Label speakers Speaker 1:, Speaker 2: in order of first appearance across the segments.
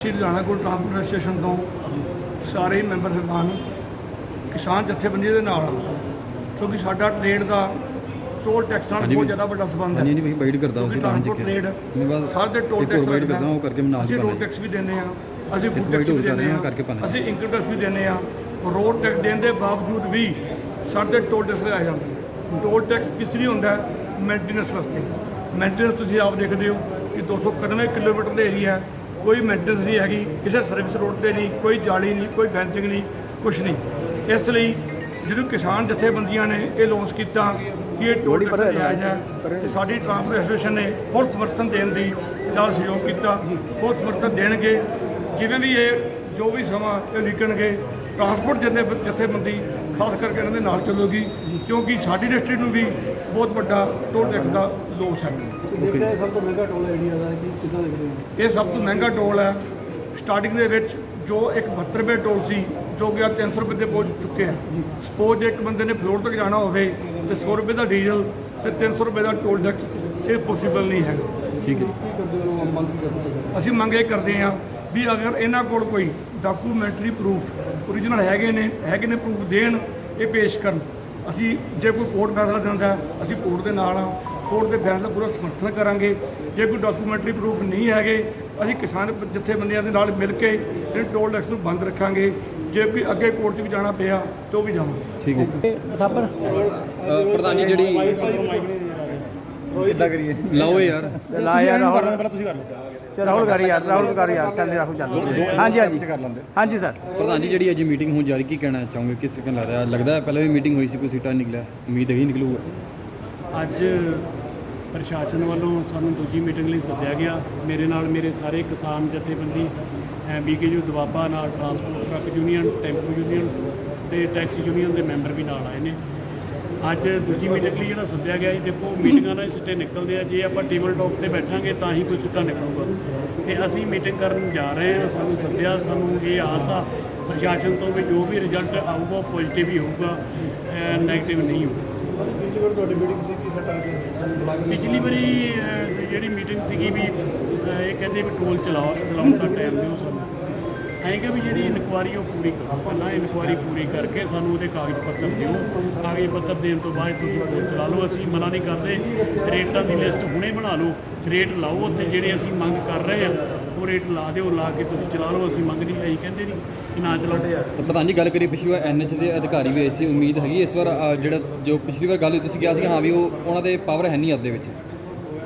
Speaker 1: ਸ਼੍ਰੀ ਲੁਧਿਆਣਾ ਕੋਲ transport station ਤੋਂ ਸਾਰੇ ਮੈਂਬਰ ਸਰਕਾਰ ਕਿਸਾਨ ਜਥੇਬੰਦੀ ਦੇ ਨਾਲ। ਕਿਉਂਕਿ ਸਾਡਾ ਟ੍ਰੇਡ ਦਾ ਟੋਲ ਟੈਕਸ ਨਾਲ ਬਹੁਤ ਜ਼ਿਆਦਾ ਵੱਡਾ ਸੰਬੰਧ ਹੈ।
Speaker 2: ਹਾਂਜੀ ਨਹੀਂ ਵਾਈਡ ਕਰਦਾ ਉਸੇ ਤਾਂ ਚੱਕਿਆ
Speaker 1: ਟ੍ਰੇਡ
Speaker 2: ਮੈਂ
Speaker 1: ਸਾਰੇ ਟੋਲ ਟੈਕਸ
Speaker 2: ਵਾਈਡ ਕਰਦਾ ਉਹ ਕਰਕੇ ਮੈਂ ਨਾਲ ਹੀ ਪਾਣਾ
Speaker 1: ਟੈਕਸ ਵੀ ਦਿੰਦੇ ਆ ਅਸੀਂ ਫੂਡ ਟੈਕਸ ਵੀ ਦਿੰਦੇ ਆ
Speaker 2: ਕਰਕੇ ਪਾਉਂਦੇ।
Speaker 1: ਅਸੀਂ ਇਨਕਮ ਟੈਕਸ ਵੀ ਦਿੰਦੇ ਆ ਰੋਡ ਟੈਕਸ ਦੇਣ ਦੇ ਬਾਵਜੂਦ ਵੀ ਸਾਡੇ ਟੋਲ ਟੈਕਸ ਲਗਾਇਆ ਜਾਂਦਾ ਟੋਲ ਟੈਕਸ ਕਿਸ ਲਈ ਹੁੰਦਾ ਮੇਨਟੇਨੈਂਸ ਵਾਸਤੇ। ਮੇਨਟੇਨੈਂਸ ਤੁਸੀਂ ਆਪ ਦੇਖਦੇ ਹੋ ਕਿ 291 ਕਿਲੋਮੀਟਰ ਦਾ ਏਰੀਆ ਹੈ। ਕੋਈ ਮੇਨਟੇਨੈਂਸ ਨਹੀਂ ਹੈਗੀ ਕਿਸੇ ਸਰਵਿਸ ਰੋਡ ਤੇ ਨਹੀਂ ਕੋਈ ਜਾਲੀ ਨਹੀਂ ਕੋਈ ਫੈਂਸਿੰਗ ਨਹੀਂ ਕੁਝ ਨਹੀਂ। ਇਸ ਲਈ ਜਦੋਂ ਕਿਸਾਨ ਜਥੇਬੰਦੀਆਂ ਨੇ ਇਹ ਲਾਂਚ ਕੀਤਾ ਕਿ ਇਹ ਟੈਕਸ ਜਾਇਜ਼ ਹੈ। ਤੇ ਸਾਡੀ ਟਰਾਂਸਪੋਰਟ ਐਸੋਸੀਏਸ਼ਨ ਨੇ ਬਹੁਤ ਸਮਰਥਨ ਦੇਣ ਦੀ ਨਾਲ ਸਹਿਯੋਗ ਕੀਤਾ ਬਹੁਤ ਸਮਰਥਨ ਦੇਣਗੇ। ਜਿਵੇਂ ਵੀ ਇਹ ਜੋ ਵੀ ਸਮਾਂ ਇਹ ਨਿਕਲਣਗੇ ਟਰਾਂਸਪੋਰਟ ਜਥੇ ਜਥੇਬੰਦੀ ਖਾਸ ਕਰਕੇ ਇਹਨਾਂ ਦੇ ਨਾਲ ਚੱਲੂਗੀ ਕਿਉਂਕਿ ਸਾਡੀ ਇੰਡਸਟਰੀ ਨੂੰ ਵੀ ਬਹੁਤ ਵੱਡਾ ਟੋਲ ਟੈਕਸ ਦਾ ਲੋਸ ਹੈ।
Speaker 3: ਜਿਹੜਾ ਸਭ ਤੋਂ ਮਹਿੰਗਾ ਟੋਲ ਇੰਡੀਆ ਦਾ ਹੈ ਕਿ ਕਿੱਦਾਂ ਦੇਖਦੇ ਹੋ?
Speaker 1: ਇਹ ਸਭ ਤੋਂ ਮਹਿੰਗਾ ਟੋਲ ਹੈ। ਸਟਾਰਟਿੰਗ ਦੇ ਵਿੱਚ ਜੋ ਇੱਕ 72 ਰੁਪਏ ਟੋਲ ਸੀ ਜੋ ਕਿ ਅੱਜ 300 ਰੁਪਏ ਤੇ ਪਹੁੰਚ ਚੁੱਕੇ ਹੈ ਸਪੋਜ਼ ਇੱਕ ਬੰਦੇ ਨੇ ਫਲੋਰ ਤੱਕ ਜਾਣਾ ਹੋਵੇ ਤੇ 100 ਰੁਪਏ ਦਾ ਡੀਜ਼ਲ ਤੇ 300 ਰੁਪਏ ਦਾ ਟੋਲ ਟੈਕਸ ਇਹ ਪੋਸੀਬਲ ਨਹੀਂ ਹੈਗਾ।
Speaker 2: ਠੀਕ ਹੈ
Speaker 3: ਹੋ? ਹੋ?
Speaker 1: ਅਸੀਂ ਮੰਗ ਇਹ ਕਰਦੇ ਹਾਂ ਵੀ ਅਗਰ ਇਹਨਾਂ ਕੋਲ ਕੋਈ ਡਾਕੂਮੈਂਟਰੀ ਪ੍ਰੂਫ ਓਰੀਜਨਲ ਹੈਗੇ ਨੇ ਹੈਗੇ ਨੇ ਪ੍ਰੂਫ ਦੇਣ ਇਹ ਪੇਸ਼ ਕਰਨ। ਅਸੀਂ ਜੇ ਕੋਈ ਕੋਰਟ ਫੈਸਲਾ ਦਿੰਦਾ ਅਸੀਂ ਕੋਰਟ ਦੇ ਨਾਲ ਆ ਕੋਰਟ ਦੇ ਫੈਸਲੇ ਦਾ ਪੂਰਾ ਸਮਰਥਨ ਕਰਾਂਗੇ। ਜੇ ਕੋਈ ਡਾਕੂਮੈਂਟਰੀ ਪ੍ਰੂਫ ਨਹੀਂ ਹੈਗੇ ਅਸੀਂ ਕਿਸਾਨ ਜਥੇਬੰਦੀਆਂ ਦੇ ਨਾਲ ਮਿਲ ਕੇ ਇਹ ਟੋਲ ਟੈਕਸ ਨੂੰ ਬੰਦ ਰੱਖਾਂਗੇ। ਜੇ ਕੋਈ ਅੱਗੇ ਕੋਰਟ 'ਚ ਵੀ ਜਾਣਾ ਪਿਆ ਤਾਂ ਉਹ ਵੀ ਜਾਵਾਂਗੇ।
Speaker 2: ਠੀਕ ਹੈ ਪ੍ਰਧਾਨ ਜੀ ਜਿਹੜੀ
Speaker 3: ਕਿੱਦਾਂ ਕਰੀਏ?
Speaker 2: ਲਾਓ ਯਾਰ।
Speaker 4: ਲਾ ਯਾਰ ਰਾਹੁਲ। ਤੁਸੀਂ ਕਰ ਲਓ। ਚਲ ਰਾਹੁਲ ਕਰ ਯਾਰ ਰਾਹੁਲ ਕਰ ਯਾਰ ਚੱਲ ਰਾਹੁਲ ਚੱਲ। ਹਾਂਜੀ ਸਰ।
Speaker 2: ਪ੍ਰਧਾਨ ਜੀ ਜਿਹੜੀ ਅੱਜ ਮੀਟਿੰਗ ਹੋਣ ਜਾ ਰਹੀ ਕੀ ਕਹਿਣਾ ਚਾਹੋਗੇ? ਕਿਸ ਤਰ੍ਹਾਂ ਲੱਗਦਾ ਹੈ? ਲੱਗਦਾ ਹੈ ਪਹਿਲਾਂ ਵੀ ਮੀਟਿੰਗ ਹੋਈ ਸੀ ਕੋਈ ਸੀਟਾਂ ਨਿਕਲਿਆ? ਉਮੀਦ ਹੈ। ਨਿਕਲੂਗਾ
Speaker 5: ਅੱਜ ਪ੍ਰਸ਼ਾਸਨ ਵੱਲੋਂ ਸਾਨੂੰ ਦੂਜੀ ਮੀਟਿੰਗ ਲਈ ਸੱਦਿਆ ਗਿਆ। ਮੇਰੇ ਨਾਲ ਮੇਰੇ ਸਾਰੇ ਕਿਸਾਨ ਜਥੇਬੰਦੀ ਬੀਕੇਯੂ ਦਵਾਬਾ ਨਾਲ transport truck union tempo union ਤੇ ਟੈਕਸੀ ਯੂਨੀਅਨ ਦੇ ਮੈਂਬਰ ਵੀ ਨਾਲ ਆਏ ਨੇ। ਅੱਜ ਦੂਜੀ ਮੀਟਿੰਗ ਲਈ ਜਿਹੜਾ ਸੱਦਿਆ ਗਿਆ ਜੀ ਦੇਖੋ ਮੀਟਿੰਗਾਂ ਨਾਲ ਸਿੱਟੇ ਨਿਕਲਦੇ ਆ। ਜੇ ਆਪਾਂ ਟੇਬਲ ਟਾਕ ਤੇ ਬੈਠਾਂਗੇ ਤਾਂ ਹੀ ਕੋਈ ਸਿੱਟਾ ਨਿਕਲੂਗਾ। ਤੇ ਅਸੀਂ ਮੀਟਿੰਗ ਕਰਨ ਜਾ ਰਹੇ ਹਾਂ, ਸਾਨੂੰ ਸੱਦਿਆ, ਸਾਨੂੰ ਇਹ ਆਸ ਆ, ਪ੍ਰਸ਼ਾਸਨ ਤੋਂ ਵੀ ਜੋ ਵੀ ਰਿਜ਼ਲਟ ਆਊਗਾ ਪੋਜ਼ਿਟਿਵ ਹੀ ਹੋਊਗਾ ਨੈਗੇਟਿਵ ਨਹੀਂ ਹੋਊਗਾ।
Speaker 3: ਪਿਛਲੀ ਵਾਰ ਤੁਹਾਡੀ ਮੀਟਿੰਗ ਸੀ ਕੀ ਸੱਟਾਂ
Speaker 5: ਪਿਛਲੀ ਵਾਰੀ ਜਿਹੜੀ ਮੀਟਿੰਗ ਸੀਗੀ ਵੀ ਇਹ ਕਹਿੰਦੇ ਵੀ ਟੋਲ ਚਲਾਓ, ਚਲਾਉਣ ਦਾ ਟਾਈਮ ਦਿਓ ਸਾਨੂੰ। ਹੈਗਾ ਵੀ ਜਿਹੜੀ ਇਨਕੁਆਰੀ ਉਹ ਪੂਰੀ ਕਰੋ। ਪਹਿਲਾਂ ਇਨਕੁਆਰੀ ਪੂਰੀ ਕਰਕੇ ਸਾਨੂੰ ਉਹਦੇ ਕਾਗਜ਼ ਪੱਤਰ ਦਿਓ। ਕਾਗਜ਼ ਪੱਤਰ ਦੇਣ ਤੋਂ ਬਾਅਦ ਤੁਸੀਂ ਟੋਲ ਚਲਾ ਲਓ। ਅਸੀਂ ਮਨਾ ਨਹੀਂ ਕਰਦੇ। ਰੇਟਾਂ ਦੀ ਲਿਸਟ ਹੁਣੇ ਬਣਾ ਲਓ। ਰੇਟ ਲਾਓ ਉੱਥੇ ਜਿਹੜੇ ਅਸੀਂ ਮੰਗ ਕਰ ਰਹੇ ਆ ਉਹ ਰੇਟ ਲਾ ਦਿਓ ਲਾ ਕੇ ਤੁਸੀਂ ਚਲਾ ਲਓ। ਅਸੀਂ ਮੰਗ ਨਹੀਂ ਅਸੀਂ ਕਹਿੰਦੇ ਨਹੀਂ ਕਿ ਨਾ ਚਲਾਓ।
Speaker 2: ਤਾਂ ਪ੍ਰਧਾਨ ਜੀ ਗੱਲ ਕਰੀਏ ਪਿਛਲੀ ਵਾਰ ਐਨਐਚ ਦੇ ਅਧਿਕਾਰੀ ਵੀ ਆਏ ਸੀ। ਉਮੀਦ ਹੈਗੀ ਇਸ ਵਾਰ ਅ, ਜਿਹੜਾ ਜੋ ਪਿਛਲੀ ਵਾਰ ਗੱਲ ਹੋਈ ਤੁਸੀਂ ਕਿਹਾ ਸੀ ਹਾਂ ਵੀ ਉਹ ਉਹਨਾਂ ਦੇ ਪਾਵਰ ਹੈ ਨਹੀਂ ਅੱਧ ਦੇ ਵਿੱਚ।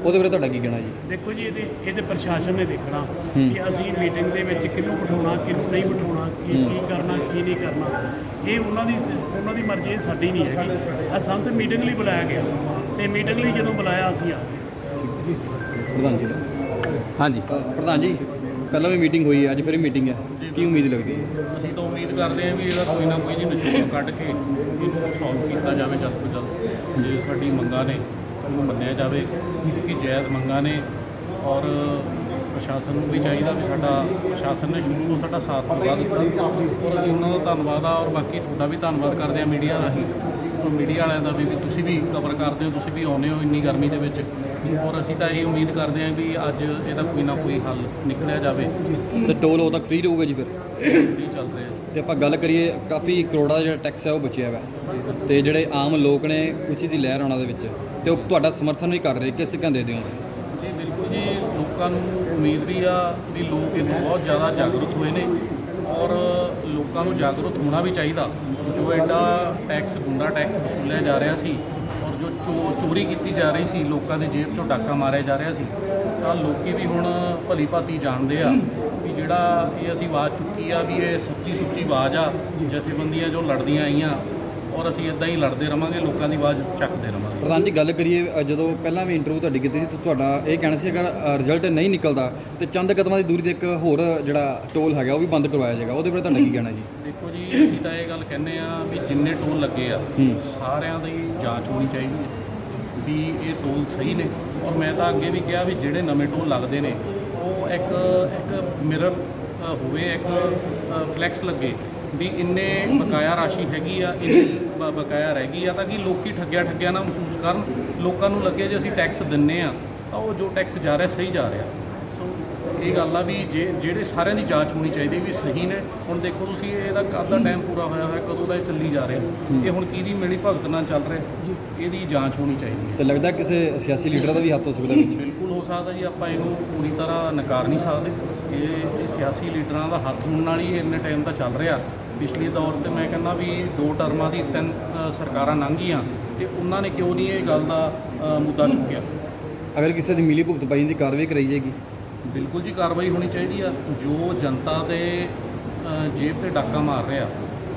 Speaker 2: ਉਹਦੇ ਬਾਰੇ ਤੁਹਾਡਾ ਕੀ ਕਹਿਣਾ ਜੀ?
Speaker 5: ਦੇਖੋ ਜੀ ਇਹਦੇ ਇਹਦੇ ਪ੍ਰਸ਼ਾਸਨ ਨੇ ਦੇਖਣਾ ਕਿ ਅਸੀਂ ਮੀਟਿੰਗ ਦੇ ਵਿੱਚ ਕਿਹਨੂੰ ਬਿਠਾਉਣਾ ਕਿਹਨੂੰ ਨਹੀਂ ਬਿਠਾਉਣਾ ਕੀ ਕੀ ਕਰਨਾ ਕੀ ਨਹੀਂ ਕਰਨਾ। ਇਹ ਉਹਨਾਂ ਦੀ ਉਹਨਾਂ ਦੀ ਮਰਜ਼ੀ ਇਹ ਸਾਡੀ ਨਹੀਂ ਹੈਗੀ। ਆ ਸਾਨੂੰ ਤਾਂ ਮੀਟਿੰਗ ਲਈ ਬੁਲਾਇਆ ਗਿਆ। ਤੇ ਮੀਟਿੰਗ ਲਈ ਜਦੋਂ ਬੁਲਾਇਆ ਅਸੀਂ ਆ ਗਏ।
Speaker 2: ਪ੍ਰਧਾਨ ਜੀ ਹਾਂਜੀ। ਪ੍ਰਧਾਨ ਜੀ ਪਹਿਲਾਂ ਵੀ ਮੀਟਿੰਗ ਹੋਈ ਹੈ ਅੱਜ ਫਿਰ ਮੀਟਿੰਗ ਹੈ। ਕੀ ਉਮੀਦ ਲੱਗਦੀ ਹੈ?
Speaker 6: ਅਸੀਂ ਤਾਂ ਉਮੀਦ ਕਰਦੇ ਹਾਂ ਵੀ ਇਹਦਾ ਕੋਈ ਨਾ ਕੋਈ ਜੀ ਨਿਚੋੜ ਕੱਢ ਕੇ ਇਹਨੂੰ ਸੋਲਵ ਕੀਤਾ ਜਾਵੇ ਜਲਦ ਤੋਂ ਜਲਦ। ਜੇ ਸਾਡੀ ਮੰਗਾਂ ਨੇ ਉਹਨੂੰ ਮੰਨਿਆ ਜਾਵੇ ਕਿ ਜਾਇਜ਼ ਮੰਗਾਂ ਨੇ ਔਰ ਪ੍ਰਸ਼ਾਸਨ ਨੂੰ ਵੀ ਚਾਹੀਦਾ ਵੀ ਸਾਡਾ ਪ੍ਰਸ਼ਾਸਨ ਨੇ ਸ਼ੁਰੂ ਤੋਂ ਸਾਡਾ ਸਾਥ ਪੂਰਾ ਦਿੱਤਾ। ਔਰ ਅਸੀਂ ਉਹਨਾਂ ਦਾ ਧੰਨਵਾਦ ਆ ਔਰ ਬਾਕੀ ਤੁਹਾਡਾ ਵੀ ਧੰਨਵਾਦ ਕਰਦੇ ਆ ਮੀਡੀਆ ਰਾਹੀਂ। ਔਰ ਮੀਡੀਆ ਵਾਲਿਆਂ ਦਾ ਵੀ ਤੁਸੀਂ ਵੀ ਕਵਰ ਕਰਦੇ ਹੋ, ਤੁਸੀਂ ਵੀ ਆਉਂਦੇ ਹੋ ਇੰਨੀ ਗਰਮੀ ਦੇ ਵਿੱਚ। ਔਰ ਅਸੀਂ ਤਾਂ ਇਹ ਉਮੀਦ ਕਰਦੇ ਹਾਂ ਵੀ ਅੱਜ ਇਹਦਾ ਕੋਈ ਨਾ ਕੋਈ ਹੱਲ ਨਿਕਲਿਆ ਜਾਵੇ।
Speaker 2: ਤੇ ਟੋਲ ਉਹ ਤੱਕ ਫ੍ਰੀ ਰਹੂਗਾ ਜੀ ਫਿਰ।
Speaker 6: ਨਹੀਂ ਚੱਲ ਰਿਹਾ।
Speaker 2: ਤੇ ਆਪਾਂ ਗੱਲ ਕਰੀਏ ਕਾਫੀ ਕਰੋੜਾਂ ਜਿਹੜਾ ਟੈਕਸ ਹੈ ਉਹ ਬਚਿਆ ਹੋਇਆ ਤੇ ਜਿਹੜੇ ਆਮ ਲੋਕ ਨੇ ਖੁਸ਼ੀ ਦੀ ਲਹਿਰ ਉਹਨਾਂ ਦੇ ਵਿੱਚ ਤੇ ਉਹ ਤੁਹਾਡਾ ਸਮਰਥਨ ਵੀ ਕਰ ਰਹੇ ਕਿਸ ਤਰ੍ਹਾਂ ਦੇ ਦਿਓ?
Speaker 6: ਜੀ ਬਿਲਕੁਲ ਜੀ ਲੋਕਾਂ ਨੂੰ ਉਮੀਦ ਵੀ ਆ ਵੀ ਲੋਕ ਇਹ ਤੋਂ ਬਹੁਤ ਜ਼ਿਆਦਾ ਜਾਗਰੂਕ ਹੋਏ ਨੇ। ਔਰ ਲੋਕਾਂ ਨੂੰ ਜਾਗਰੂਕ ਹੋਣਾ ਵੀ ਚਾਹੀਦਾ। ਜੋ ਐਡਾ ਟੈਕਸ ਗੁੰਡਾ ਟੈਕਸ ਵਸੂਲਿਆ ਜਾ ਰਿਹਾ ਸੀ ਜੋ ਚੋਰੀ ਕੀਤੀ ਜਾ ਰਹੀ ਸੀ ਲੋਕਾਂ ਦੇ ਜੇਬ ਚੋਂ ਡਾਕਾ ਮਾਰਿਆ ਜਾ ਰਿਹਾ ਸੀ ਤਾਂ ਲੋਕੀ ਵੀ ਹੁਣ ਭਲੀ ਭਾਤੀ ਜਾਣਦੇ ਆ ਵੀ ਜਿਹੜਾ ਇਹ ਅਸੀਂ ਆਵਾਜ਼ ਚੁੱਕੀ ਆ ਵੀ ਇਹ ਸੱਚੀ ਸੁੱਚੀ ਆਵਾਜ਼ ਆ ਜਥੇਬੰਦੀਆਂ ਜੋ ਲੜਦੀਆਂ ਆਈਆਂ ਔਰ ਅਸੀਂ ਇਦਾਂ ਹੀ ਲੜਦੇ ਰਵਾਂਗੇ ਲੋਕਾਂ ਦੀ ਆਵਾਜ਼ ਚੱਕਦੇ ਰਵਾਂਗੇ।
Speaker 2: ਪ੍ਰਧਾਨ ਜੀ ਗੱਲ ਕਰੀਏ ਜਦੋਂ ਪਹਿਲਾਂ ਵੀ ਇੰਟਰਵਿਊ ਤੁਹਾਡੀ ਕੀਤੀ ਸੀ ਤਾਂ ਤੁਹਾਡਾ ਇਹ ਕਹਿਣਾ ਸੀ ਅਗਰ ਰਿਜ਼ਲਟ ਨਹੀਂ ਨਿਕਲਦਾ ਤੇ ਚੰਦ ਕਦਮਾਂ ਦੀ ਦੂਰੀ ਤੇ ਇੱਕ ਹੋਰ ਜਿਹੜਾ ਟੋਲ ਹੈਗਾ ਉਹ ਵੀ ਬੰਦ ਕਰਵਾਇਆ ਜਾਏਗਾ ਉਹਦੇ ਬਾਰੇ ਤੁਹਾਡਾ ਕੀ ਕਹਿਣਾ ਜੀ?
Speaker 6: ਦੇਖੋ ਜੀ ਅਸੀਂ ਤਾਂ ਇਹ ਗੱਲ ਕਹਿੰਦੇ ਆ ਵੀ ਜਿੰਨੇ ਟੋਲ ਲੱਗੇ ਆ। ਸਾਰਿਆਂ ਦੀ ਜਾਂਚ ਹੋਣੀ ਚਾਹੀਦੀ ਹੈ ਵੀ ਇਹ ਟੋਲ ਸਹੀ ਨੇ। ਔਰ ਮੈਂ ਤਾਂ ਅੱਗੇ ਵੀ ਕਿਹਾ ਵੀ ਜਿਹੜੇ ਨਵੇਂ ਟੋਲ ਲੱਗਦੇ ਨੇ ਉਹ ਇੱਕ ਇੱਕ ਮਿਰਰ ਹੋਵੇ ਇੱਕ ਫਲੈਕਸ ਲੱਗੇ ਵੀ ਇੰਨੇ ਬਕਾਇਆ ਰਾਸ਼ੀ ਹੈਗੀ ਆ ਇੰਨੀ ਬਕਾਇਆ ਰਹਿ ਗਈ ਆ ਤਾਂ ਕਿ ਲੋਕੀ ਠੱਗਿਆ ਠੱਗਿਆ ਨਾ ਮਹਿਸੂਸ ਕਰਨ। ਲੋਕਾਂ ਨੂੰ ਲੱਗੇ ਜੇ ਅਸੀਂ ਟੈਕਸ ਦਿੰਨੇ ਆ ਤਾਂ ਉਹ ਜੋ ਟੈਕਸ ਜਾ ਰਿਹਾ ਸਹੀ ਜਾ ਰਿਹਾ। ਇਹ ਗੱਲ ਆ ਵੀ ਜੇ ਜਿਹੜੇ ਸਾਰਿਆਂ ਦੀ ਜਾਂਚ ਹੋਣੀ ਚਾਹੀਦੀ ਵੀ ਸਹੀ ਨੇ ਹੁਣ ਦੇਖੋ ਤੁਸੀਂ ਇਹਦਾ ਕਦ ਦਾ ਟਾਈਮ ਪੂਰਾ ਹੋਇਆ ਹੋਇਆ ਕਦੋਂ ਦਾ ਇਹ ਚੱਲੀ ਜਾ ਰਿਹਾ। ਇਹ ਹੁਣ ਕਿਹਦੀ ਮਿਲੀ ਭਗਤ ਨਾਲ ਚੱਲ ਰਿਹਾ ਇਹਦੀ ਜਾਂਚ ਹੋਣੀ ਚਾਹੀਦੀ ਹੈ।
Speaker 2: ਤੇ ਲੱਗਦਾ ਕਿਸੇ ਸਿਆਸੀ ਲੀਡਰ ਦਾ ਵੀ ਹੱਥ ਹੋ ਸਕਦਾ ਵਿੱਚ?
Speaker 6: ਬਿਲਕੁਲ ਹੋ ਸਕਦਾ ਜੀ ਆਪਾਂ ਇਹਨੂੰ ਪੂਰੀ ਤਰ੍ਹਾਂ ਨਕਾਰ ਨਹੀਂ ਸਕਦੇ। ਇਹ ਇਹ ਸਿਆਸੀ ਲੀਡਰਾਂ ਦਾ ਹੱਥ ਹੋਣ ਨਾਲ ਹੀ ਇਹ ਇੰਨੇ ਟਾਈਮ ਦਾ ਚੱਲ ਰਿਹਾ। ਪਿਛਲੇ ਦੌਰ ਤੇ ਮੈਂ ਕਹਿੰਦਾ ਵੀ ਦੋ ਟਰਮਾਂ ਦੀ ਤਿੰਨ ਸਰਕਾਰਾਂ ਲੰਘ ਗਈਆਂ ਤੇ ਉਹਨਾਂ ਨੇ ਕਿਉਂ ਨਹੀਂ ਇਹ ਗੱਲ ਦਾ ਮੁੱਦਾ ਚੁੱਕਿਆ?
Speaker 2: ਅਗਰ ਕਿਸੇ ਦੀ ਮਿਲੀ ਭੁਗਤ ਪਾਈ ਦੀ ਕਾਰਵਾਈ ਕਰਾਈ ਜਾਏਗੀ?
Speaker 6: ਬਿਲਕੁਲ ਜੀ ਕਾਰਵਾਈ ਹੋਣੀ ਚਾਹੀਦੀ ਆ। ਜੋ ਜਨਤਾ ਦੇ ਜੇਬ ਤੇ ਡਾਕਾ ਮਾਰ ਰਿਹਾ,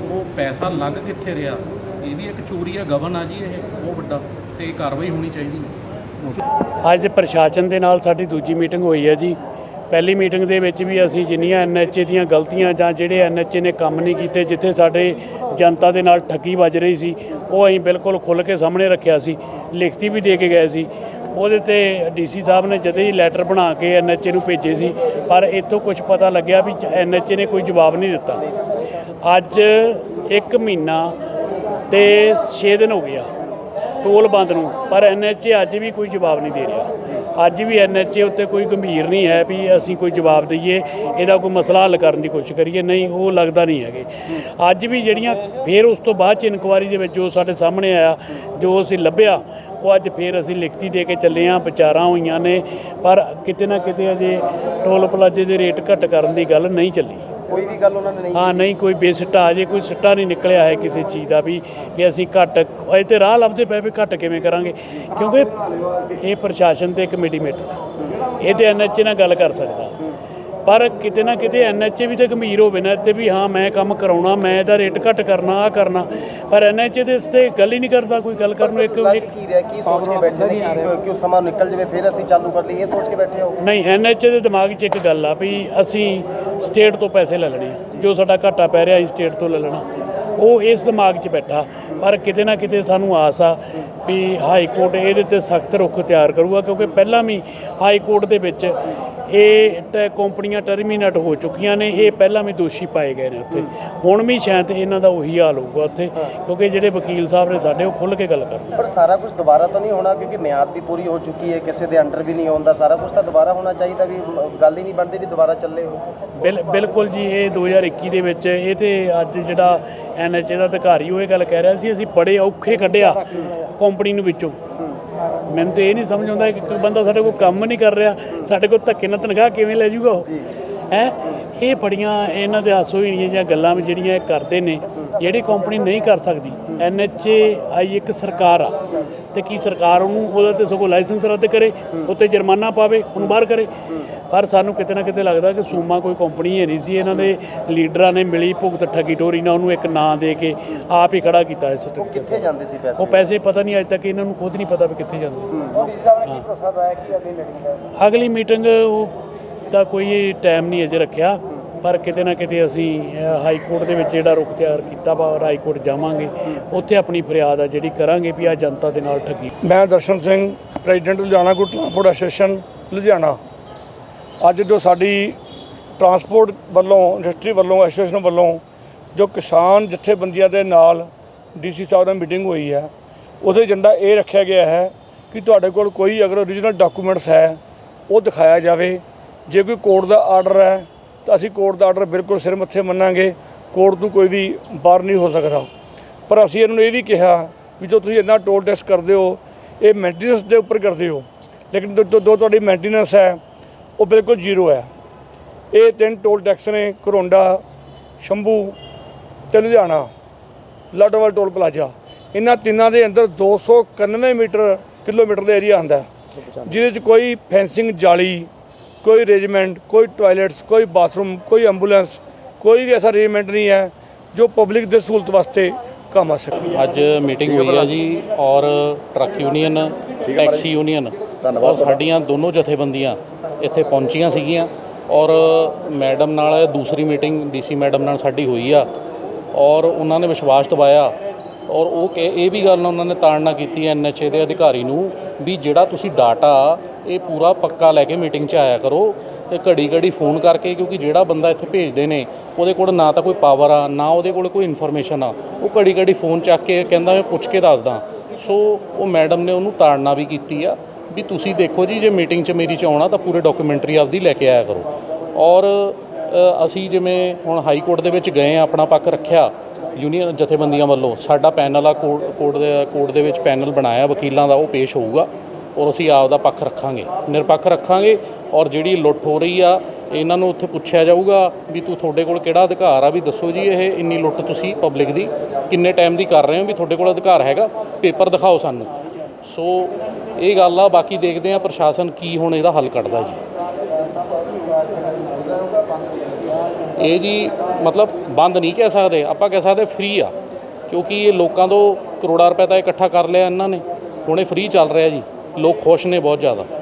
Speaker 6: ਉਹ ਪੈਸਾ ਲੱਗ ਕਿੱਥੇ ਰਿਹਾ? ਇਹ ਵੀ ਇੱਕ ਚੋਰੀ ਆ, ਗਵਨ ਆ ਜੀ ਇਹ ਬਹੁਤ ਵੱਡਾ, ਤੇ ਕਾਰਵਾਈ ਹੋਣੀ ਚਾਹੀਦੀ
Speaker 5: ਅੱਜ ਪ੍ਰਸ਼ਾਸਨ ਦੇ ਨਾਲ ਸਾਡੀ ਦੂਜੀ ਮੀਟਿੰਗ ਹੋਈ ਹੈ ਜੀ। ਪਹਿਲੀ ਮੀਟਿੰਗ ਦੇ ਵਿੱਚ ਵੀ ਅਸੀਂ ਜਿੰਨੀਆਂ ਐਨਐਚਏ ਦੀਆਂ ਗਲਤੀਆਂ ਜਾਂ ਜਿਹੜੇ ਐਨਐਚਏ ਨੇ ਕੰਮ ਨਹੀਂ ਕੀਤੇ, ਜਿੱਥੇ ਸਾਡੇ ਜਨਤਾ ਦੇ ਨਾਲ ਠੱਗੀ ਵੱਜ ਰਹੀ ਸੀ, ਉਹ ਅਸੀਂ ਬਿਲਕੁਲ ਖੁੱਲ੍ਹ ਕੇ ਸਾਹਮਣੇ ਰੱਖਿਆ ਸੀ। ਲਿਖਤੀ ਵੀ ਦੇ ਕੇ ਗਏ ਸੀ। ਉਹਦੇ ਤੇ ਡੀਸੀ ਸਾਹਿਬ ਨੇ ਜਦੇ ਹੀ ਲੈਟਰ ਬਣਾ ਕੇ ਐਨਐਚਏ ਨੂੰ ਭੇਜੇ ਸੀ, ਪਰ ਇਤੋਂ ਕੁਝ ਪਤਾ ਲੱਗਿਆ ਵੀ ਐਨਐਚਏ ਨੇ ਕੋਈ ਜਵਾਬ ਨਹੀਂ ਦਿੱਤਾ। ਅੱਜ 1 ਮਹੀਨਾ ਤੇ 6 ਦਿਨ ਹੋ ਗਿਆ ਟੋਲ ਬੰਦ ਨੂੰ, ਪਰ ਐਨਐਚਏ ਅੱਜ ਵੀ ਕੋਈ ਜਵਾਬ ਨਹੀਂ ਦੇ ਰਿਹਾ। ਅੱਜ ਵੀ ਐਨਐਚਏ ਉੱਤੇ ਕੋਈ ਗੰਭੀਰ ਨਹੀਂ ਹੈ ਵੀ ਅਸੀਂ ਕੋਈ ਜਵਾਬ ਦਈਏ, ਇਹਦਾ ਕੋਈ ਮਸਲਾ ਹੱਲ ਕਰਨ ਦੀ ਕੋਸ਼ਿਸ਼ ਕਰੀਏ, ਨਹੀਂ, ਉਹ ਲੱਗਦਾ ਨਹੀਂ ਹੈਗੇ। ਅੱਜ ਵੀ ਜਿਹੜੀਆਂ, ਫਿਰ ਉਸ ਤੋਂ ਬਾਅਦ ਚ ਇਨਕੁਆਰੀ ਦੇ ਵਿੱਚ ਜੋ ਸਾਡੇ ਸਾਹਮਣੇ ਆਇਆ, ਜੋ ਅਸੀਂ ਲੱਭਿਆ ਉਹ ਅੱਜ ਫਿਰ ਅਸੀਂ ਲਿਖਤੀ ਦੇ ਕੇ ਚੱਲੇ ਹਾਂ ਵਿਚਾਰਾਂ ਹੋਈਆਂ ਨੇ ਪਰ ਕਿਤੇ ਨਾ ਕਿਤੇ ਅਜੇ ਟੋਲ ਪਲਾਜ਼ੇ ਦੇ ਰੇਟ ਘੱਟ ਕਰਨ ਦੀ ਗੱਲ ਨਹੀਂ ਚੱਲੀ।
Speaker 7: ਕੋਈ ਵੀ ਗੱਲ ਉਹਨਾਂ ਨੇ ਨਹੀਂ
Speaker 5: ਹਾਂ ਨਹੀਂ ਕੋਈ ਬੇਸਿੱਟਾ ਅਜੇ ਕੋਈ ਸਿੱਟਾ ਨਹੀਂ ਨਿਕਲਿਆ ਹੈ ਕਿਸੇ ਚੀਜ਼ ਦਾ ਵੀ ਕਿ ਅਸੀਂ ਘੱਟ ਅਜੇ ਤੇ ਰਾਹ ਲੱਭਦੇ ਪਏ ਵੀ ਘੱਟ ਕਿਵੇਂ ਕਰਾਂਗੇ ਕਿਉਂਕਿ ਇਹ ਪ੍ਰਸ਼ਾਸਨ ਤੇ ਕਮੇਟੀ ਮੇਟਰ ਇਹ ਤੇ ਐਨਐਚਏ ਨਾਲ ਗੱਲ ਕਰ ਸਕਦਾ। ਪਰ ਕਿਤੇ ਨਾ ਕਿਤੇ ਐਨਐਚਏ ਵੀ ਤੇ ਗੰਭੀਰ ਹੋਵੇ ਨਾ ਤੇ ਵੀ ਹਾਂ ਮੈਂ ਕੰਮ ਕਰਾਉਣਾ ਮੈਂ ਇਹਦਾ ਰੇਟ ਘੱਟ ਕਰਨਾ ਆ ਕਰਨਾ। ਪਰ ਐਨਐਚਏ ਦੇ ਇਸ ਤੇ ਗੱਲ ਹੀ ਨਹੀਂ ਕਰਦਾ ਕੋਈ ਗੱਲ ਕਰਨ ਨੂੰ ਇੱਕ
Speaker 7: ਕੀ ਰਿਹਾ ਕੀ ਸੋਚ ਕੇ ਬੈਠੇ ਨੇ ਕਿ ਕਿਉਂ ਸਮਾਂ ਨਿਕਲ ਜਾਵੇ ਫਿਰ ਅਸੀਂ ਚਾਲੂ ਕਰ ਲਈਏ ਇਹ ਸੋਚ ਕੇ ਬੈਠੇ ਹੋ।
Speaker 5: ਨਹੀਂ ਐਨਐਚਏ ਦੇ ਦਿਮਾਗ 'ਚ ਇੱਕ ਗੱਲ ਆ ਵੀ ਅਸੀਂ ਸਟੇਟ ਤੋਂ ਪੈਸੇ ਲੈ ਲੈਣੇ। ਜੋ ਸਾਡਾ ਘਾਟਾ ਪੈ ਰਿਹਾ ਅਸੀਂ ਸਟੇਟ ਤੋਂ ਲੈ ਲੈਣਾ। ਉਹ ਇਸ ਦਿਮਾਗ 'ਚ ਬੈਠਾ ਪਰ ਕਿਤੇ ਨਾ ਕਿਤੇ ਸਾਨੂੰ ਆਸ ਆ ਵੀ ਹਾਈ ਕੋਰਟ ਇਹਦੇ ਤੇ ਸਖਤ ਰੁਖ ਤਿਆਰ ਕਰੂਗਾ ਕਿਉਂਕਿ ਪਹਿਲਾਂ ਵੀ ਹਾਈ ਕੋਰਟ ਦੇ ਵਿੱਚ ਇਹ ਕੰਪਨੀਆਂ ਟਰਮੀਨੇਟ ਹੋ ਚੁੱਕੀਆਂ ਨੇ ਇਹ ਪਹਿਲਾਂ ਵੀ ਦੋਸ਼ੀ ਪਾਏ ਗਏ ਨੇ ਉੱਥੇ। ਹੁਣ ਵੀ ਸ਼ਾਇਦ ਇਹਨਾਂ ਦਾ ਉਹੀ ਹਾਲ ਹੋਊਗਾ ਉੱਥੇ ਕਿਉਂਕਿ ਜਿਹੜੇ ਵਕੀਲ ਸਾਹਿਬ ਨੇ ਸਾਡੇ ਉਹ ਖੁੱਲ੍ਹ ਕੇ ਗੱਲ ਕਰਨ
Speaker 7: ਪਰ ਸਾਰਾ ਕੁਝ ਦੁਬਾਰਾ ਤਾਂ ਨਹੀਂ ਹੋਣਾ ਕਿਉਂਕਿ ਮਿਆਦ ਵੀ ਪੂਰੀ ਹੋ ਚੁੱਕੀ ਹੈ ਕਿਸੇ ਦੇ ਅੰਡਰ ਵੀ ਨਹੀਂ ਆਉਂਦਾ ਸਾਰਾ ਕੁਝ ਤਾਂ ਦੁਬਾਰਾ ਹੋਣਾ ਚਾਹੀਦਾ ਵੀ ਗੱਲ ਹੀ ਨਹੀਂ ਬਣਦੀ ਵੀ ਦੁਬਾਰਾ ਚੱਲੇ ਹੋ
Speaker 5: ਬਿਲ ਬਿਲਕੁਲ ਜੀ ਇਹ 2021 ਦੇ ਵਿੱਚ ਇਹ ਤੇ ਅੱਜ ਜਿਹੜਾ ਐਨਐਚਏ ਦਾ ਅਧਿਕਾਰੀ ਉਹ ਇਹ ਗੱਲ ਕਹਿ ਰਿਹਾ ਸੀ ਅਸੀਂ ਬੜੇ ਔਖੇ ਕੱਢਿਆ ਕੰਪਨੀ ਨੂੰ ਵਿੱਚੋਂ। ਮੈਨੂੰ ਤੇ ਇਹ ਨਹੀਂ ਸਮਝ ਆਉਂਦਾ ਕਿ ਕੋਈ ਬੰਦਾ ਸਾਡੇ ਕੋਲ ਕੰਮ ਨਹੀਂ ਕਰ ਰਿਹਾ ਸਾਡੇ ਕੋਲ ਧੱਕੇ ਨਾਲ ਤਨਖਾਹ ਕਿਵੇਂ ਲੈ ਜਾਊਗਾ ਉਹ? ਹੈ? ਇਹ ਬੜੀਆਂ ਇਹਨਾਂ ਦੇ ਹਾਸੋ ਹੀ ਨਹੀਂ ਜਾਂ ਗੱਲਾਂ ਜਿਹੜੀਆਂ ਇਹ ਕਰਦੇ ਨੇ। ਜਿਹੜੀ ਕੰਪਨੀ ਨਹੀਂ ਕਰ ਸਕਦੀ ਐਨਐਚਏ ਆਈ ਇੱਕ ਸਰਕਾਰ ਆ। ਤੇ ਕੀ ਸਰਕਾਰ ਉਹਨੂੰ ਉਹਦਾ ਤੇ ਸਗੋਂ ਲਾਇਸੈਂਸ ਰੱਦ ਕਰੇ ਉੱਤੇ ਜੁਰਮਾਨਾ ਪਾਵੇ ਉਹਨੂੰ ਬਾਹਰ ਕਰੇ। ਪਰ ਸਾਨੂੰ ਕਿਤੇ ਨਾ ਕਿਤੇ ਲੱਗਦਾ ਕਿ ਸੂਮਾ ਕੋਈ ਕੰਪਨੀ ਹੈ ਨਹੀਂ ਸੀ ਇਹਨਾਂ ਦੇ ਲੀਡਰਾਂ ਨੇ ਮਿਲੀ ਭੁਗਤ ਠੱਗੀ ਟੋਰੀ ਨਾਲ ਉਹਨੂੰ ਇੱਕ ਨਾਂ ਦੇ ਕੇ ਆਪ ਹੀ ਖੜਾ ਕੀਤਾ ਇਸ
Speaker 7: ਉਹ ਕਿੱਥੇ ਜਾਂਦੇ ਸੀ ਪੈਸੇ?
Speaker 5: ਉਹ ਪੈਸੇ ਪਤਾ ਨਹੀਂ ਅੱਜ ਤੱਕ ਇਹਨਾਂ ਨੂੰ ਖੁਦ ਨਹੀਂ ਪਤਾ ਵੀ ਕਿੱਥੇ ਜਾਂਦੇ।
Speaker 7: ਡੀਸੀ ਸਾਹਿਬ ਨੇ ਕੀ ਭਰੋਸਾ ਦਵਾਇਆ ਕਿ ਅਗਲੀ ਮੀਟਿੰਗ
Speaker 5: ਅਗਲੀ ਮੀਟਿੰਗ ਉਹ ਦਾ ਕੋਈ ਟਾਈਮ ਨਹੀਂ ਅਜੇ ਰੱਖਿਆ। ਪਰ ਕਿਤੇ ਨਾ ਕਿਤੇ ਅਸੀਂ ਹਾਈ ਕੋਰਟ ਦੇ ਵਿੱਚ ਜਿਹੜਾ ਰੁਖ ਤਿਆਰ ਕੀਤਾ ਵਾ ਔਰ ਹਾਈ ਕੋਰਟ ਜਾਵਾਂਗੇ, ਉੱਥੇ ਆਪਣੀ ਫਰਿਆਦ ਆ ਜਿਹੜੀ ਕਰਾਂਗੇ ਵੀ ਆ ਜਨਤਾ ਦੇ ਨਾਲ ਠੱਗੀ।
Speaker 1: ਮੈਂ Darshan Singh president Ludhiana good transport association Ludhiana. ਅੱਜ ਜੋ ਸਾਡੀ ਟਰਾਂਸਪੋਰਟ ਵੱਲੋਂ ਇੰਡਸਟਰੀ ਵੱਲੋਂ ਐਸੋਸੀਏਸ਼ਨ ਵੱਲੋਂ ਜੋ ਕਿਸਾਨ ਜਥੇਬੰਦੀਆਂ ਦੇ ਨਾਲ ਡੀਸੀ ਸਾਹਿਬ ਨਾਲ ਮੀਟਿੰਗ ਹੋਈ ਹੈ, ਉਹਦੇ ਏਜੰਡਾ ਇਹ ਰੱਖਿਆ ਗਿਆ ਹੈ ਕਿ ਤੁਹਾਡੇ ਕੋਲ ਕੋਈ ਅਗਰ ਓਰੀਜਨਲ ਡਾਕੂਮੈਂਟਸ ਹੈ, ਉਹ ਦਿਖਾਇਆ ਜਾਵੇ। ਜੇ ਕੋਈ ਕੋਰਟ ਦਾ ਆਰਡਰ ਹੈ ਤਾਂ ਅਸੀਂ ਕੋਰਟ ਦਾ ਆਰਡਰ ਬਿਲਕੁਲ ਸਿਰ ਮੱਥੇ ਮੰਨਾਂਗੇ, ਕੋਰਟ ਨੂੰ ਕੋਈ ਵੀ ਬਾਹਰ ਨਹੀਂ ਹੋ ਸਕਦਾ। ਪਰ ਅਸੀਂ ਇਹਨਾਂ ਨੂੰ ਇਹ ਵੀ ਕਿਹਾ ਵੀ ਜੋ ਤੁਸੀਂ ਇੰਨਾ ਟੋਲ ਟੈਕਸ ਕਰਦੇ ਹੋ, ਇਹ ਮੇਨਟੇਨੈਂਸ ਦੇ ਉੱਪਰ ਕਰਦੇ ਹੋ। ਲੇਕਿਨ ਜੋ- ਤੁਹਾਡੀ ਮੇਨਟੇਨੈਂਸ ਹੈ, ਉਹ ਬਿਲਕੁਲ ਜ਼ੀਰੋ ਹੈ। ਇਹ ਤਿੰਨ ਟੋਲ ਟੈਕਸ ਨੇ ਕਰੋਂਡਾ ਸ਼ੰਭੂ ਤੇ ਲੁਧਿਆਣਾ, ਲਾਡੋਵਾਲ ਟੋਲ ਪਲਾਜ਼ਾ। ਇਹਨਾਂ ਤਿੰਨਾਂ ਦੇ ਅੰਦਰ 291 ਮੀਟਰ, ਕਿਲੋਮੀਟਰ ਦਾ ਏਰੀਆ ਆਉਂਦਾ ਜਿਹਦੇ 'ਚ ਕੋਈ ਫੈਂਸਿੰਗ ਜਾਲੀ ਕੋਈ ਅਰੇਂਜਮੈਂਟ ਕੋਈ ਟਾਇਲਟਸ ਕੋਈ ਬਾਥਰੂਮ ਕੋਈ ਐਂਬੂਲੈਂਸ ਕੋਈ ਵੀ ਐਸਾ ਅਰੇਂਜਮੈਂਟ ਨਹੀਂ ਹੈ ਜੋ ਪਬਲਿਕ ਦੇ ਸਹੂਲਤ ਵਾਸਤੇ ਕੰਮ ਆ ਸਕੇ।
Speaker 6: ਅੱਜ ਮੀਟਿੰਗ ਹੋਈ ਹੈ ਜੀ ਔਰ ਟਰੱਕ ਯੂਨੀਅਨ ਟੈਕਸੀ ਯੂਨੀਅਨ ਔਰ ਸਾਡੀਆਂ ਦੋਨੋਂ ਜਥੇਬੰਦੀਆਂ ਇੱਥੇ ਪਹੁੰਚੀਆਂ ਸੀਗੀਆਂ ਔਰ ਮੈਡਮ ਨਾਲ ਦੂਸਰੀ ਮੀਟਿੰਗ ਡੀਸੀ ਮੈਡਮ ਨਾਲ ਸਾਡੀ ਹੋਈ ਆ ਔਰ ਉਹਨਾਂ ਨੇ ਵਿਸ਼ਵਾਸ ਦਿਵਾਇਆ ਔਰ ਉਹ ਕਿ ਇਹ ਵੀ ਗੱਲ ਉਹਨਾਂ ਨੇ ਤਾੜਨਾ ਕੀਤੀ ਐਨਐਚਏ ਦੇ ਅਧਿਕਾਰੀ ਨੂੰ ਵੀ ਜਿਹੜਾ ਤੁਸੀਂ ਡਾਟਾ ਇਹ ਪੂਰਾ ਪੱਕਾ ਲੈ ਕੇ ਮੀਟਿੰਗ 'ਚ ਆਇਆ ਕਰੋ ਤੇ ਘੜੀ ਘੜੀ ਫੋਨ ਕਰਕੇ ਕਿਉਂਕਿ ਜਿਹੜਾ ਬੰਦਾ ਇੱਥੇ ਭੇਜਦੇ ਨੇ, ਉਹਦੇ ਕੋਲ ਨਾ ਤਾਂ ਕੋਈ ਪਾਵਰ ਆ, ਨਾ ਉਹਦੇ ਕੋਲ ਕੋਈ ਇਨਫੋਰਮੇਸ਼ਨ ਆ। ਉਹ ਘੜੀ ਘੜੀ ਫੋਨ ਚੱਕ ਕੇ ਕਹਿੰਦਾ, ਮੈਂ ਪੁੱਛ ਕੇ ਦੱਸਦਾ। ਸੋ ਉਹ ਮੈਡਮ ਨੇ ਉਹਨੂੰ ਤਾੜਨਾ ਵੀ ਕੀਤੀ ਆ ਵੀ ਤੁਸੀਂ ਦੇਖੋ ਜੀ, ਜੇ ਮੀਟਿੰਗ 'ਚ ਮੇਰੀ 'ਚ ਆਉਣਾ ਤਾਂ ਪੂਰੇ ਡਾਕੂਮੈਂਟਰੀ ਆਪਦੀ ਲੈ ਕੇ ਆਇਆ ਕਰੋ। ਔਰ ਅਸੀਂ ਜਿਵੇਂ ਹੁਣ ਹਾਈ ਕੋਰਟ ਦੇ ਵਿੱਚ ਗਏ ਆ, ਆਪਣਾ ਪੱਖ ਰੱਖਿਆ ਯੂਨੀਅਨ ਜਥੇਬੰਦੀਆਂ ਵੱਲੋਂ, ਸਾਡਾ ਪੈਨਲ ਆ ਕੋਰਟ ਕੋਰਟ ਦੇ ਕੋਰਟ ਦੇ ਵਿੱਚ ਪੈਨਲ ਬਣਾਇਆ, ਵਕੀਲਾਂ ਦਾ, ਉਹ ਪੇਸ਼ ਹੋਊਗਾ। ਔਰ ਅਸੀਂ ਆਪ ਦਾ ਪੱਖ ਰੱਖਾਂਗੇ, ਨਿਰਪੱਖ ਰੱਖਾਂਗੇ ਔਰ ਜਿਹੜੀ ਲੁੱਟ ਹੋ ਰਹੀ ਆ, ਇਹਨਾਂ ਨੂੰ ਉੱਥੇ ਪੁੱਛਿਆ ਜਾਊਗਾ ਵੀ ਤੂੰ ਤੁਹਾਡੇ ਕੋਲ ਕਿਹੜਾ ਅਧਿਕਾਰ ਆ ਵੀ ਦੱਸੋ ਜੀ ਇਹ ਇੰਨੀ ਲੁੱਟ ਤੁਸੀਂ ਪਬਲਿਕ ਦੀ, ਕਿੰਨੇ ਟਾਈਮ ਦੀ ਕਰ ਰਹੇ ਹੋ ਵੀ ਤੁਹਾਡੇ ਕੋਲ ਅਧਿਕਾਰ ਹੈਗਾ, ਪੇਪਰ ਦਿਖਾਓ ਸਾਨੂੰ। ਸੋ ਇਹ ਗੱਲ ਆ, ਬਾਕੀ ਦੇਖਦੇ ਆ ਪ੍ਰਸ਼ਾਸਨ ਕੀ ਹੁਣ ਇਹਦਾ ਹੱਲ ਕੱਢਦਾ ਜੀ। ਇਹ ਜੀ ਮਤਲਬ ਬੰਦ ਨਹੀਂ ਕਹਿ ਸਕਦੇ, ਆਪਾਂ ਕਹਿ ਸਕਦੇ ਫ੍ਰੀ ਆ, ਕਿਉਂਕਿ ਇਹ ਲੋਕਾਂ ਤੋਂ ਕਰੋੜਾਂ ਰੁਪਏ ਤਾਂ ਇਕੱਠਾ ਕਰ ਲਿਆ ਇਹਨਾਂ ਨੇ, ਹੁਣ ਇਹ ਫ੍ਰੀ ਚੱਲ ਰਿਹਾ ਜੀ। ਲੋਕ ਖੁਸ਼ ਨੇ ਬਹੁਤ ਜ਼ਿਆਦਾ।